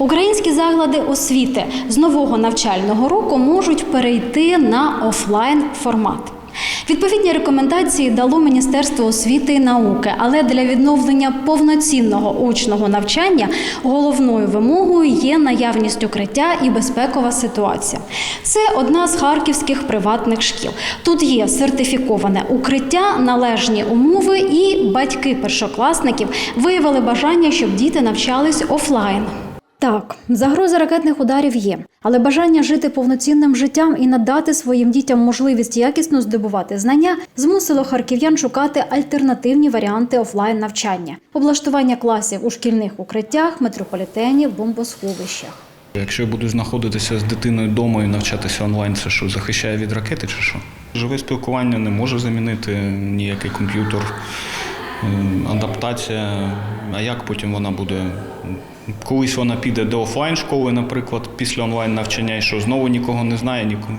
Українські заклади освіти з нового навчального року можуть перейти на офлайн формат. Відповідні рекомендації дало Міністерство освіти і науки, але для відновлення повноцінного очного навчання головною вимогою є наявність укриття і безпекова ситуація. Це одна з харківських приватних шкіл. Тут є сертифіковане укриття, належні умови, і батьки першокласників виявили бажання, щоб діти навчались офлайн. Так, загроза ракетних ударів є, але бажання жити повноцінним життям і надати своїм дітям можливість якісно здобувати знання змусило харків'ян шукати альтернативні варіанти офлайн навчання, облаштування класів у шкільних укриттях, метрополітені, бомбосховищах. Якщо я буду знаходитися з дитиною вдома і навчатися онлайн, це що захищає від ракети чи що? Живе спілкування не може замінити ніякий комп'ютер, адаптація. А як потім вона буде? Колись вона піде до офлайн школи, наприклад, після онлайн навчання, і що знову нікого не знає, нікого.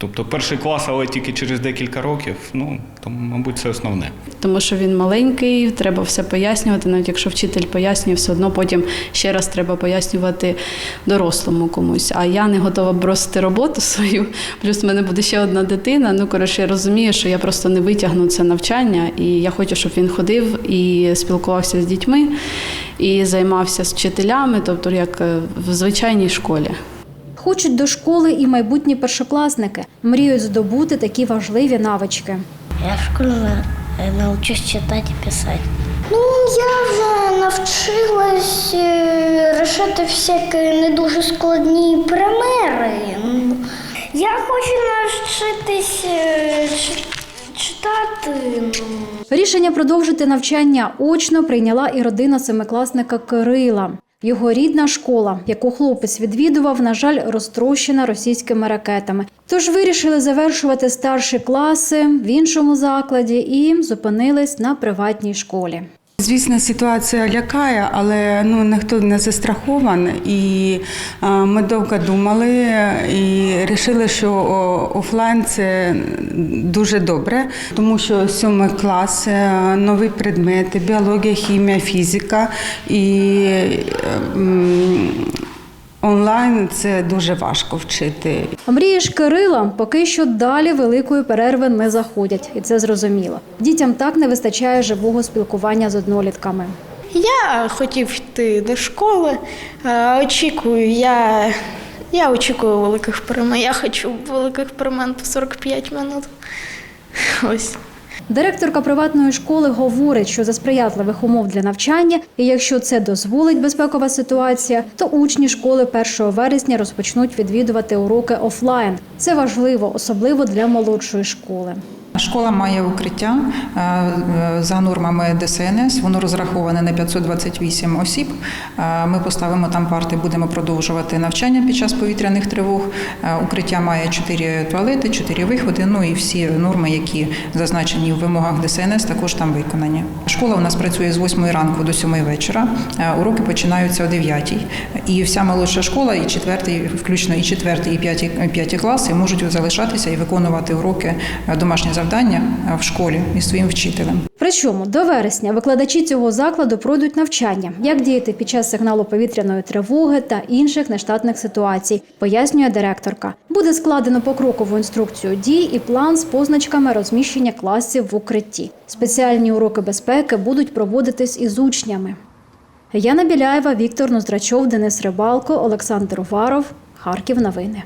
Тобто перший клас, але тільки через декілька років. Ну, то, мабуть, це основне. Тому що він маленький, треба все пояснювати. Навіть якщо вчитель пояснює, все одно потім ще раз треба пояснювати дорослому комусь. А я не готова бросити роботу свою. Плюс в мене буде ще одна дитина. Ну коротше, я розумію, що я просто не витягну це навчання, і я хочу, щоб він ходив і спілкувався з дітьми, і займався з вчителями, тобто як е, в звичайній школі. Хочуть до школи і майбутні першокласники мріють здобути такі важливі навички. Я в школі е, научусь читати і писати. Ну, я вже навчилась е, рішати всякі не дуже складні примери. Я хочу навчитись е, читати. ну. Рішення продовжити навчання очно прийняла і родина семикласника Кирила. Його рідна школа, яку хлопець відвідував, на жаль, розтрощена російськими ракетами. Тож вирішили завершувати старші класи в іншому закладі і зупинились на приватній школі. Звісно, ситуація лякає, але ну ніхто не застрахований. І е, ми довго думали і вирішили, що офлайн це дуже добре, тому що сьомий клас, е, нові предмети, біологія, хімія, фізика і е, м, онлайн це дуже важко вчити. Мрії ж Кирила поки що далі великої перерви не заходять, і це зрозуміло. Дітям так не вистачає живого спілкування з однолітками. Я хотів йти до школи. Очікую, я, я очікую великих перемен. Я хочу великих перемен по 45 минут. Ось. Директорка приватної школи говорить, що за сприятливих умов для навчання, і якщо це дозволить безпекова ситуація, то учні школи 1 вересня розпочнуть відвідувати уроки офлайн. Це важливо, особливо для молодшої школи. Школа має укриття е, е, за нормами ДСНС. Воно розраховане на 528 осіб. Е, Ми поставимо там парти, будемо продовжувати навчання під час повітряних тривог. Укриття має 4 туалети, 4 виходи. Ну і всі норми, які зазначені в вимогах ДСНС, також там виконані. Школа у нас працює з 8 ранку до 7 вечора. Уроки починаються о 9. І вся молодша школа, і четвертий, включно і четвертий, і п'ятий, п'яті класи можуть залишатися і виконувати уроки е, домашні завдання в школі із своїм вчителем. Причому до вересня викладачі цього закладу пройдуть навчання, як діяти під час сигналу повітряної тривоги та інших нештатних ситуацій, пояснює директорка. Буде складено покрокову інструкцію дій і план з позначками розміщення класів в укритті. Спеціальні уроки безпеки будуть проводитись із учнями. Яна Біляєва, Віктор Ноздрачов, Денис Рибалко, Олександр Уваров. Харків. Новини.